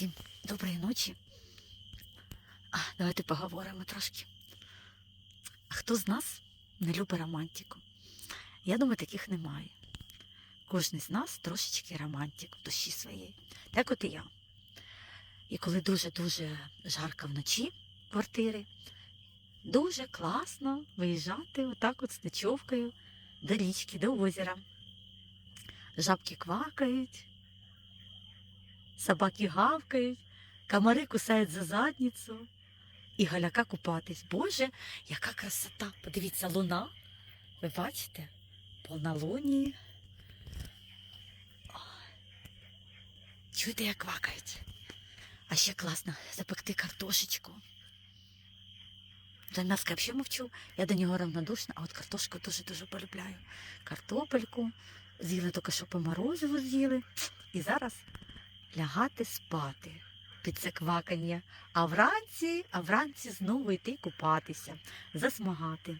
Всім доброї ночі. А, давайте поговоримо трошки. А хто з нас не любить романтику? Я думаю, таких немає. Кожен з нас трошечки романтик в душі своєї. Так от і я. І коли дуже-дуже жарко вночі квартири, дуже класно виїжджати отак от з ночовкою до річки, до озера. Жабки квакають, собаки гавкають, комари кусають за задницю і галяка купатись. Боже, яка красота! Подивіться, луна. Ви бачите? Повнолунії. Ой. Чуєте, як квакають? А ще класно запекти картошечку. За м'яско я взагалі мовчу, я до нього равнодушна, а от картошку дуже-дуже полюбляю. Картопельку, з'їли тільки що по морозиву з'їли. І зараз лягати спати під це квакання. А вранці, а вранці знову йти купатися, засмагати.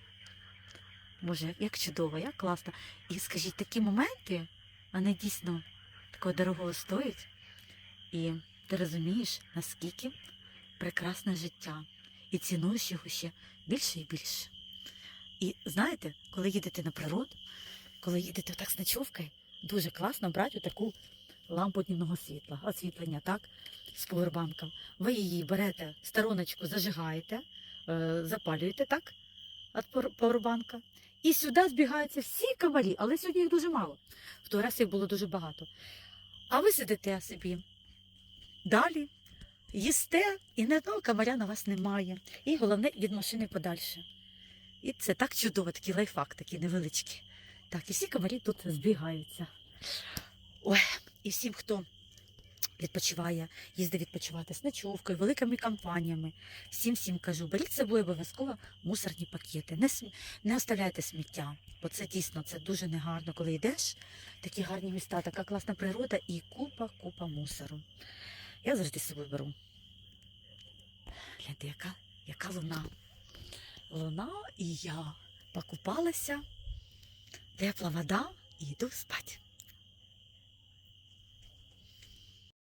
Боже, як чудово, як класно. І скажіть, такі моменти, вони дійсно такого дорогого стоять. І ти розумієш, наскільки прекрасне життя. І цінуєш його ще більше і більше. І знаєте, коли їдете на природу, коли їдете так з ночовкою, дуже класно брати таку лампу днівного світла, освітлення, так, з повербанком. Ви її берете, стороночку зажигаєте, е, запалюєте, так, від повербанка. І сюди збігаються всі комарі, але сьогодні їх дуже мало. В той раз їх було дуже багато. А ви сидите собі далі, їсте, і не одного комаря на вас немає. І головне від машини подальше. І це так чудово, такий лайфхак, такий невеличкий. Так, і всі комарі тут збігаються. Ой, і всім, хто відпочиває, їздить відпочивати з ночовкою, великими компаніями. Всім всім кажу, беріть з собою обов'язково мусорні пакети. Не, не оставляйте сміття, бо це дійсно це дуже негарно, коли йдеш. Такі гарні міста, така класна природа і купа, купа мусору. Я завжди з собою беру. Гляньте, яка, яка луна. Луна і я покупалася, тепла вода і йду спати.